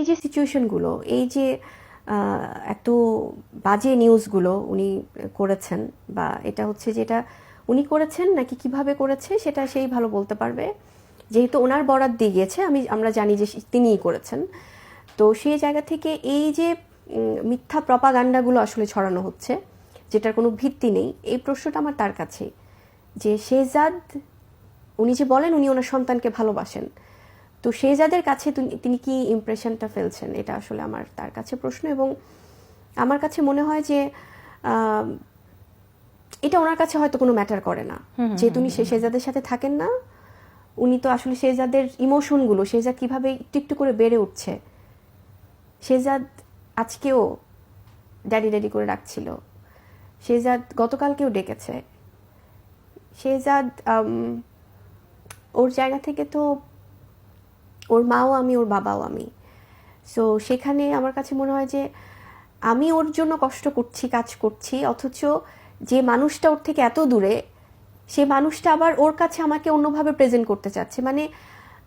এই যে সিচুয়েশনগুলো এই যে এত বাজে নিউজগুলো উনি করেছেন বা এটা হচ্ছে যেটা উনি করেছেন নাকি কীভাবে করেছে সেটা সেই ভালো বলতে পারবে। যেহেতু ওনার বরাদ দিয়ে গিয়েছে, আমি, আমরা জানি যে তিনিই করেছেন। তো সেই জায়গা থেকে এই যে মিথ্যা প্রপাগান্ডাগুলো আসলে ছড়ানো হচ্ছে, যেটার কোনো ভিত্তি নেই, এই প্রশ্নটা আমার তার কাছে যে শেহজাদ, উনি যে বলেন উনি ওনার সন্তানকে ভালোবাসেন তো শেহজাদের কাছে তিনি- তিনি কি ইমপ্রেশনটা ফেলছেন? এটা আসলে আমার তার কাছে প্রশ্ন এবং আমার কাছে মনে হয় যে এটা ওনার কাছে হয়তো কোনো ম্যাটার করে না। যেহেতু উনি সে শেহজাদের সাথে থাকেন না উনি তো আসলে শেহজাদের ইমোশনগুলো শেহজাদ কীভাবে একটু একটু করে বেড়ে উঠছে শেহজাদ আজকেও ড্যাডি ড্যাডি করে ডাকছিল শেহজাদ গতকালকেও ডেকেছে শেহজাদ ওর জায়গা থেকে তো ওর মাও আমি, ওর বাবাও আমি। সো সেখানে আমার কাছে মনে হয় যে আমি ওর জন্য কষ্ট করছি, কাজ করছি, অথচ যে মানুষটা ওর থেকে এত দূরে, সে মানুষটা আবার ওর কাছে আমাকে অন্যভাবে প্রেজেন্ট করতে চাচ্ছে। মানে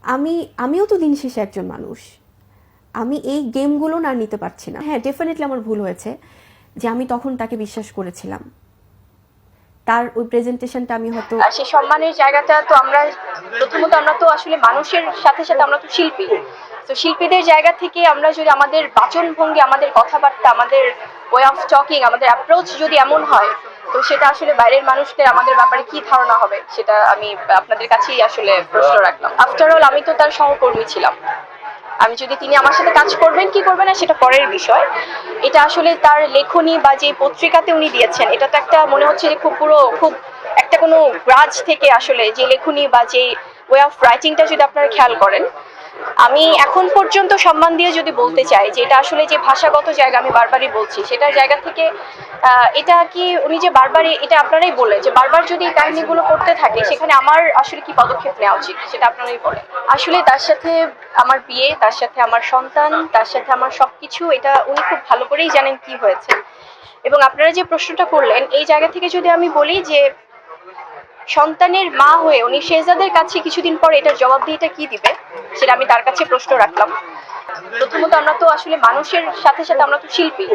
আমি, আমিও তো দিন শেষে একজন মানুষ। আমি এই গেমগুলো না নিতে পারছি না। হ্যাঁ ডেফিনেটলি আমার ভুল হয়েছে যে আমি তখন তাকে বিশ্বাস করেছিলাম। তার ওই প্রেজেন্টেশনটা আমি হয়তো সেই সম্মানের জায়গাটা তো আমরা, প্রথমত আমরা তো আসলে মানুষের সাথে সাথে আমরা তো শিল্পী। তো শিল্পীদের জায়গা থেকে আমরা যদি আমাদের বাচন ভঙ্গি আমাদের কথাবার্তা, আমাদের ওয়ে অফ টকিং আমাদের অ্যাপ্রোচ যদি এমন হয়, তো সেটা আসলে বাইরের মানুষদের আমাদের ব্যাপারে কি ধারণা হবে, সেটা আমি আপনাদের কাছেই আসলে প্রশ্ন রাখলাম। আফটার অল আমি তো তার সহকর্মী ছিলাম। আমি যদি তিনি আমার সাথে কাজ করবেন, কি করবেন না, সেটা পরের বিষয়। এটা আসলে তার লেখনী বা যে পত্রিকাতে উনি দিয়েছেন, এটা তো একটা মনে হচ্ছে যে খুব পুরো, খুব একটা কোনো গ্রাজ থেকে আসলে যে লেখনী বা যে ওয়ে অফ রাইটিংটা যদি আপনারা খেয়াল করেন আমি এখন পর্যন্ত সম্মান দিয়ে যদি বলতে চাই যে এটা আসলে যে ভাষাগত জায়গা, আমি বারবারই বলছি, সেটার জায়গা থেকে এটা কি উনি যে বারবারই, এটা আপনারাই বলেন যে বারবার যদি এই কাহিনীগুলো করতে থাকে, সেখানে আমার আসলে কি পদক্ষেপ নেওয়া উচিত, সেটা আপনারাই বলেন। আসলে তার সাথে আমার বিয়ে, তার সাথে আমার সন্তান, তার সাথে আমার সবকিছু, এটা উনি খুব ভালো করেই জানেন কি হয়েছে। এবং আপনারা যে প্রশ্নটা করলেন, এই জায়গা থেকে যদি আমি বলি যে সন্তানের মা হয়ে উনি শেহজাদের কাছে কিছুদিন পর এটার জবাবদিহিটা কি দিবে, সেটা আমি তার কাছে প্রশ্ন রাখলাম। প্রথমত আমরা তো আসলে মানুষের সাথে সাথে আমরা তো শিল্পী।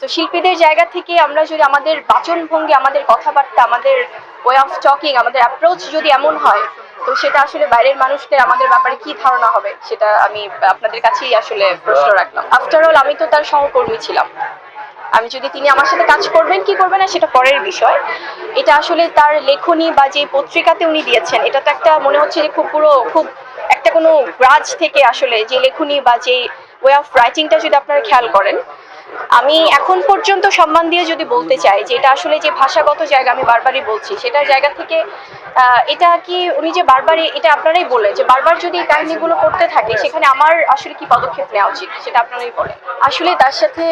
তো শিল্পীদের জায়গা থেকে আমরা যদি আমাদের বাচন ভঙ্গি আমাদের কথাবার্তা, আমাদের ওয়ে অফ টকিং আমাদের অ্যাপ্রোচ যদি এমন হয়, তো সেটা আসলে বাইরের মানুষদের আমাদের ব্যাপারে কি ধারণা হবে, সেটা আমি আপনাদের কাছেই আসলে প্রশ্ন রাখলাম। আফটার অল আমি তো তার সহকর্মী ছিলাম। আমি যদি তিনি আমার সাথে কাজ করবেন, কি করবেন না, সেটা পরের বিষয়। এটা আসলে তার লেখনী বা যে পত্রিকাতে উনি দিয়েছেন, এটা তো একটা মনে হচ্ছে যে খুব পুরো, খুব একটা কোনো গ্রাজ থেকে আসলে যে লেখনী বা যে ওয়ে অফ রাইটিংটা যদি আপনারা খেয়াল করেন আমি এখন পর্যন্ত সম্মান দিয়ে যদি বলতে চাই যে এটা আসলে যে ভাষাগত জায়গা আমি বারবারই বলছি, সেটার জায়গা থেকে এটা কি উনি যে বারবারই, এটা আপনারাই বলেন যে বারবার যদি এই কাহিনীগুলো করতে থাকে, সেখানে আমার আসলে কি পদক্ষেপ নেওয়া উচিত, সেটা আপনারাই বলেন। আসলে তার সাথে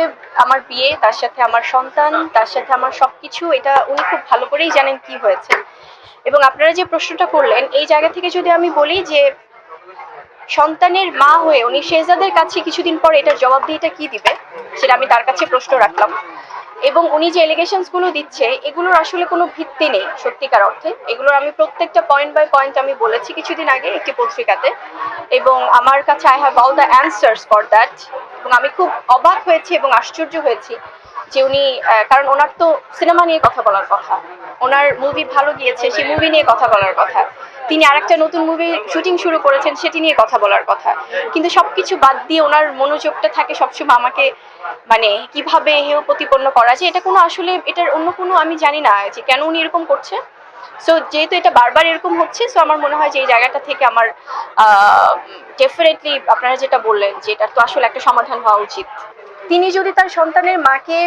আমার বিয়ে, তার সাথে আমার সন্তান, তার সাথে আমার সবকিছু, এটা উনি খুব ভালো করেই জানেন কি হয়েছে। এবং আপনারা যে প্রশ্নটা করলেন, এই জায়গা থেকে যদি আমি বলি যে সন্তানের মা হয়ে উনি শেহজাদের কাছে কিছুদিন পর এটার জবাবদিহিটা কি দিবে, সেটা আমি তার কাছে প্রশ্ন রাখলাম। এবং উনি যে এলিগেশনসগুলো দিচ্ছে, এগুলোর আসলে কোনো ভিত্তি নেই, সত্যিকার অর্থে। এগুলোর আমি প্রত্যেকটা পয়েন্ট বাই পয়েন্ট আমি বলেছি কিছুদিন আগে একটি পত্রিকাতে। এবং আমার কাছে I have all the answers for that এবং আমি খুব অবাক হয়েছি এবং আশ্চর্য হয়েছি যে উনি কারণ ওনার তো সিনেমা নিয়ে কথা বলার কথা। ওনার মুভি ভালো গিয়েছে, সেই মুভি নিয়ে কথা বলার কথা। তিনি আরেকটা নতুন মুভি শুটিং শুরু করেছেন, সেটি নিয়ে কথা বলার কথা। কিন্তু সবকিছু বাদ দিয়ে ওনার মনোযোগটা থাকে সবসময় আমাকে মানে কীভাবে হেয় প্রতিপন্ন করা যায়, এটা কোনো আসলে, এটার অন্য কোনো আমি জানি না যে কেন উনি এরকম করছে। সো যেহেতু এটা বারবার এরকম হচ্ছে সো আমার মনে হয় যে এই জায়গাটা থেকে আমার ডেফিনেটলি আপনারা যেটা বললেন যে এটার তো আসলে একটা সমাধান হওয়া উচিত। তিনি যদি তার সন্তানের মাকে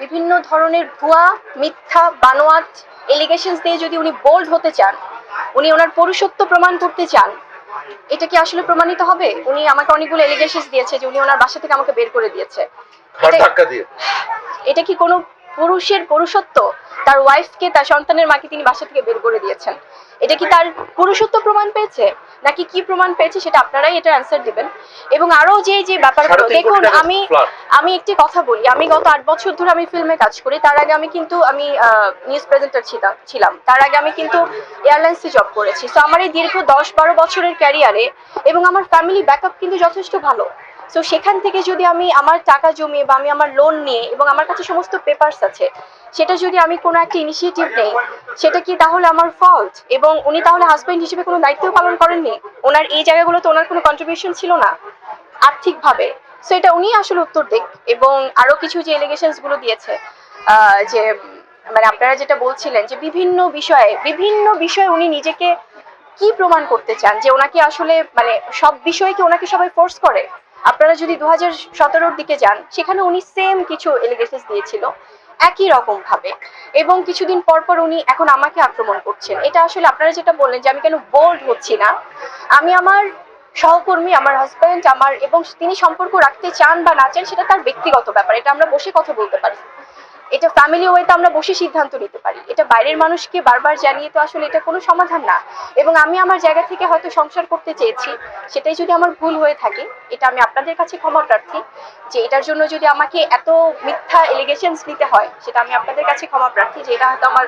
বিভিন্ন ধরনের ভুয়া, মিথ্যা, বানোয়াট এলিগেশনস দিয়ে যদি উনি বোল্ড হতে চান উনি ওনার পুরুষত্ব প্রমাণ করতে চান। এটা কি আসলে প্রমাণিত হবে? উনি আমাকে অনেকগুলো এলিগেশন দিয়েছে যে উনি ওনার বাসা থেকে আমাকে বের করে দিয়েছে। এটা কি কোনো পুরুষের পুরুষত্ব তার ওয়াইফকে তার সন্তানের মাকে তিনি বাসা থেকে বের করে দিয়েছেন। এটা কি তার পুরুষত্ব প্রমাণ পেয়েছে? নাকি কি প্রমাণ পেয়েছে সেটা আপনারাই এটা অ্যান্সার দিবেন। এবং আরও যে যে ব্যাপারগুলো দেখুন আমি আমি একটি কথা বলি আমি গত আট বছর ধরে আমি ফিল্মে কাজ করি তার আগে আমি কিন্তু আমি নিউজ প্রেজেন্টার ছিলাম ছিলাম। তার আগে আমি কিন্তু এয়ারলাইন্সে জব করেছি। সো আমার এই দীর্ঘ দশ বারো বছরের ক্যারিয়ারে এবং আমার ফ্যামিলি ব্যাকআপ কিন্তু যথেষ্ট ভালো। সো সেখান থেকে যদি আমি আমার টাকা জমিয়ে বা আমি আমার লোন নিয়ে এবং আমার কাছে সমস্ত পেপারস আছে, সেটা যদি আমি কোনো একটা ইনিশিয়েটিভ নেই, সেটা কি তাহলে আমার ফল্ট এবং উনি তাহলে হাজবেন্ড হিসেবে কোনো দায়িত্ব পালন করেননি? ওনার এই জায়গাগুলোতে ওনার কোনো কন্ট্রিবিউশন ছিল না? আর্থিকভাবে। সো এটা উনি আসলে উত্তর দিক এবং আরও কিছু যে এলিগেশনসগুলো দিয়েছে যে মানে আপনারা যেটা বলছিলেন যে বিভিন্ন বিষয়ে বিভিন্ন বিষয়ে উনি নিজেকে কি প্রমাণ করতে চান? যে ওনাকে আসলে মানে সব বিষয়ে কি ওনাকে সবাই ফোর্স করে? আপনারা যদি দু হাজার দিকে যান, সেখানে উনি সেম কিছু এলিগেশন দিয়েছিল, একই রকম ভাবে। এবং কিছুদিন পর পর উনি এখন আমাকে আক্রমণ করছেন। এটা আসলে আপনারা যেটা বললেন যে আমি কেন বোল্ড হচ্ছি না, আমি আমার সহকর্মী, আমার হাজব্যান্ড আমার এবং তিনি সম্পর্ক রাখতে চান বা না চান, সেটা তার ব্যক্তিগত ব্যাপার। এটা আমরা বসে কথা বলতে পারি। এটা ফ্যামিলি ওয়েতে আমরা বসে সিদ্ধান্ত নিতে পারি। এটা বাইরের মানুষকে বারবার জানিয়ে তো আসলে এটা কোনো সমাধান না। এবং আমি আমার জায়গা থেকে হয়তো সংসার করতে চেয়েছি, সেটাই যদি আমার ভুল হয়ে থাকে, এটা আমি আপনাদের কাছে ক্ষমা প্রার্থী যে এটার জন্য যদি আমাকে এত মিথ্যা এলিগেশনস নিতে হয়, সেটা আমি আপনাদের কাছে ক্ষমা প্রার্থী যে এটা হয়তো আমার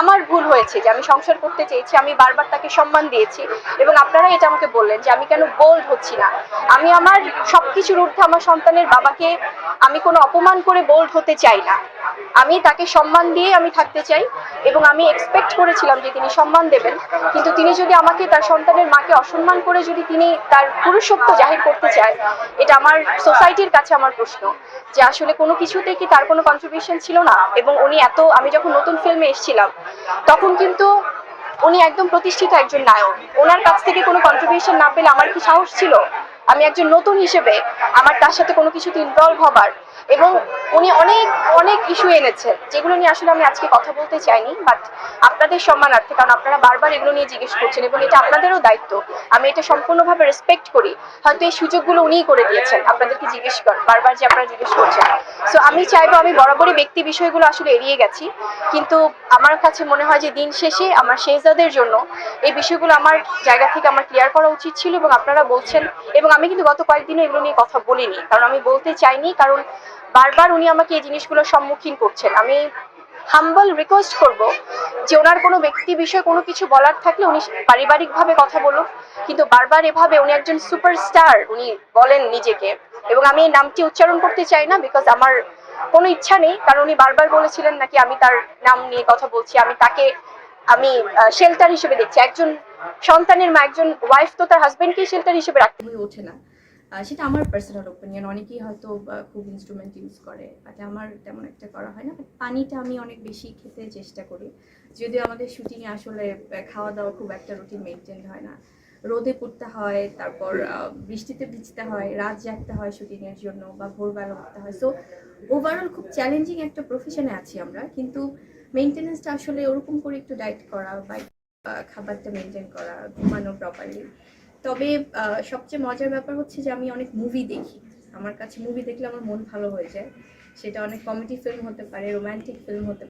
আমার ভুল হয়েছে যে আমি সংসার করতে চেয়েছি, আমি বারবার তাকে সম্মান দিয়েছি এবং আপনারা এটা আমাকে বললেন যে আমি কেন বোল্ড হচ্ছি না। আমি আমার সব কিছুর ঊর্ধ্বে আমার সন্তানের বাবাকে আমি কোনো অপমান করে বোল্ড হতে চাই না। আমি তাকে সম্মান দিয়ে আমি থাকতে চাই এবং আমি এক্সপেক্ট করেছিলাম যে তিনি সম্মান দেবেন, কিন্তু তিনি যদি আমাকে তার সন্তানের মাকে অসম্মান করে যদি তিনি তার পুরুষত্ব জাহির করতে চায়, এটা আমার সোসাইটির কাছে আমার প্রশ্ন যে আসলে কোনো কিছুতে কি তার কোনো কন্ট্রিবিউশন ছিল না? এবং উনি এত, আমি যখন নতুন ফিল্মে এসেছিলাম তখন কিন্তু উনি একদম প্রতিষ্ঠিত একজন নায়ক। ওনার কাছ থেকে কোনো কন্ট্রিবিউশন না পেলে আমার কি সাহস ছিল? আমি একজন নতুন হিসেবে আমার তার সাথে কোনো কিছুতে ইনভলভ হবার এবং উনি অনেক অনেক ইস্যু এনেছেন, যেগুলো নিয়ে আসলে আমি আজকে কথা বলতে চাইনি বাট আপনাদের সম্মানার্থে, কারণ আপনারা বারবার এগুলো নিয়ে জিজ্ঞেস করছেন এবং এটা আপনাদেরও দায়িত্ব। আমি এটা সম্পূর্ণভাবে রেসপেক্ট করি। হয়তো এই সুযোগগুলো উনিই করে দিয়েছেন। আপনাদেরকে জিজ্ঞেস করেন বারবার যে আপনারা জিজ্ঞেস করছেন। সো আমি চাইব আমি বরাবরই ব্যক্তি বিষয়গুলো আসলে এড়িয়ে গেছি, কিন্তু আমার কাছে মনে হয় যে দিন শেষে আমার শেহজাদের জন্য এই বিষয়গুলো আমার জায়গা থেকে আমার ক্লিয়ার করা উচিত ছিল এবং আপনারা বলছেন এবং আমি কিন্তু গত কয়েকদিনে এগুলো নিয়ে কথা বলিনি, কারণ আমি বলতে চাইনি, কারণ বারবার উনি আমাকে এই জিনিসগুলোর সম্মুখীন করছেন। আমি হাম্বল রিকোয়েস্ট করব যে ওনার কোনো ব্যক্তি বিষয়ে কোনো কিছু বলার থাকলে উনি পারিবারিকভাবে কথা বলুন কিন্তু বারবার এভাবে উনি একজন সুপারস্টার উনি বলেন নিজেকে। এবং আমি এই নামটি উচ্চারণ করতে চাই না বিকজ আমার কোনো ইচ্ছা নেই, কারণ উনি বারবার বলেছিলেন নাকি আমি তার নাম নিয়ে কথা বলছি, আমি তাকে, আমি শেল্টার হিসেবে দেখছি। একজন সন্তানের মা একজন ওয়াইফ তো তার হাজবেন্ডকেই শেল্টার হিসেবে রাখতে হয়ে ওঠে না। সেটা আমার পার্সোনাল ওপিনিয়ন অনেকেই হয়তো খুব ইনস্ট্রুমেন্ট ইউজ করে বাট আমার তেমন একটা করা হয় না। পানিটা আমি অনেক বেশি খেতে চেষ্টা করি। যদিও আমাদের শুটিংয়ে আসলে খাওয়া দাওয়া খুব একটা রুটিন মেনটেন হয় না। রোদে পড়তে হয়, তারপর বৃষ্টিতে ভিজতে হয়, রাত জাগতে হয় শুটিংয়ের জন্য বা ভোরবেলা উঠতে হয়। সো ওভারঅল খুব চ্যালেঞ্জিং একটা প্রফেশনে আছি আমরা। কিন্তু মেনটেনেন্সটা আসলে ওরকম করে একটু ডায়েট করা বা খাবারটা মেনটেন করা, ঘুমানো প্রপারলি তবে সবচেয়ে মজার ব্যাপার হচ্ছে যে আমি অনেক মুভি দেখি। আমার কাছে মুভি দেখলে আমার মন ভালো হয়ে যায়। সেটা অনেক কমেডি ফিল্ম হতে পারে রোম্যান্টিক ফিল্ম হতে